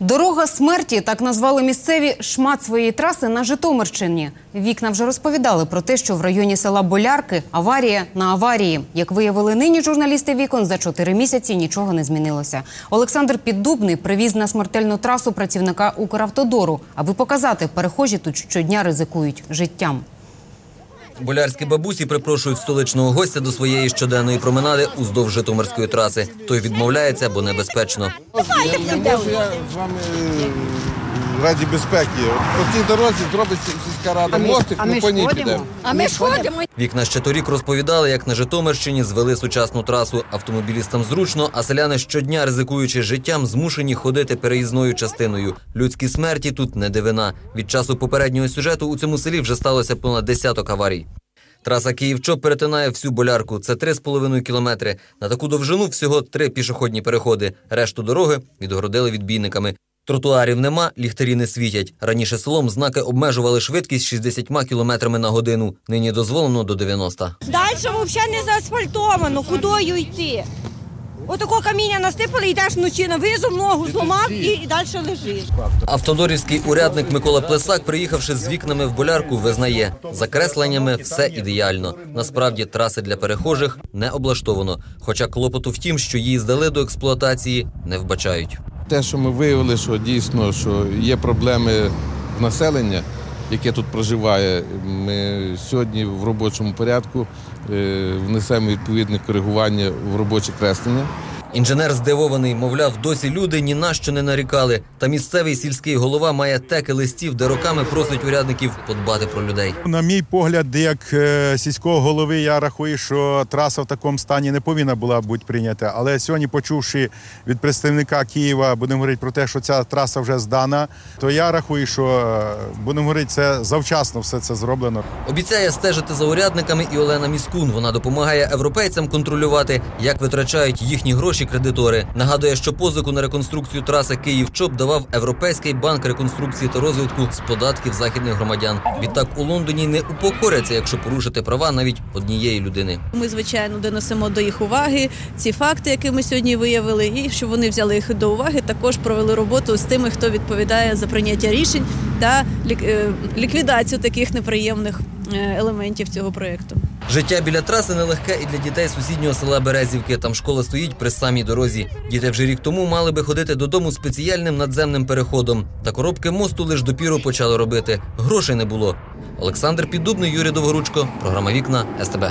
Дорога смерті так назвали місцеві шмат своєї траси на Житомирщині. Вікна вже розповідали про те, що в районі села Болярки аварія на аварії. Як виявили нині журналісти вікон, за чотири місяці нічого не змінилося. Олександр Піддубний привіз на смертельну трасу працівника Укравтодору, аби показати, перехожі тут щодня ризикують життям. Болярські бабусі припрошують столичного гостя до своєї щоденної променади уздовж Житомирської траси. Той відмовляється, бо небезпечно. Можу я з вами е, раді безпеки. По цій дорозі зробить сільська рада мостик, ми по ній підемо. А ми ж ходимо. Вікна ще торік розповідали, як на Житомирщині звели сучасну трасу. Автомобілістам зручно, а селяни щодня, ризикуючи життям, змушені ходити переїзною частиною. Людські смерті тут не дивина. Від часу попереднього сюжету у цьому селі вже сталося понад десяток аварій. Траса Київ-Чоп перетинає всю болярку. Це 3,5 кілометри. На таку довжину всього три пішохідні переходи. Решту дороги відгородили відбійниками. Тротуарів нема, ліхтарі не світять. Раніше селом знаки обмежували швидкість 60 кілометрами на годину. Нині дозволено до 90. Далі взагалі не заасфальтовано, кудою йти. Отако каміння насипали, йдеш вночі на визов, ногу зламав і, і далі лежиш. Автодорівський урядник Микола Плесак, приїхавши з вікнами в болярку, визнає, за кресленнями все ідеально. Насправді траси для перехожих не облаштовано. Хоча клопоту в тім, що її здали до експлуатації, не вбачають. Те, що ми виявили, що дійсно що є проблеми в населення, яке тут проживає, ми сьогодні в робочому порядку е, внесемо відповідне коригування в робоче креслення. Інженер здивований, мовляв, досі люди ні на що не нарікали. Та місцевий сільський голова має теки листів, де роками просить урядників подбати про людей. На мій погляд, як е, сільського голови, я рахую, що траса в такому стані не повинна була бути прийнята. Але сьогодні, почувши від представника Києва, будемо говорити про те, що ця траса вже здана, то я рахую, що е, будемо говорити, це завчасно все це зроблено. Обіцяє стежити за урядниками і Олена Міскун. Вона допомагає європейцям контролювати, як витрачають їхні гроші кредитори. Нагадує, що позику на реконструкцію траси Київ-Чоп давав Європейський банк реконструкції та розвитку з податків західних громадян. Відтак у Лондоні не упокоряться, якщо порушити права навіть однієї людини. Ми, звичайно, донесемо до їх уваги ці факти, які ми сьогодні виявили, і щоб вони взяли їх до уваги, також провели роботу з тими, хто відповідає за прийняття рішень та е, ліквідацію таких неприємних е, елементів цього проєкту. Життя біля траси нелегке і для дітей сусіднього села Березівки. Там школа стоїть при самій дорозі. Діти вже рік тому мали би ходити додому спеціальним надземним переходом. Та коробки мосту лише допіру почали робити. Грошей не було. Олександр Піддубний, Юрій Довгоручко. Програма Вікна СТБ.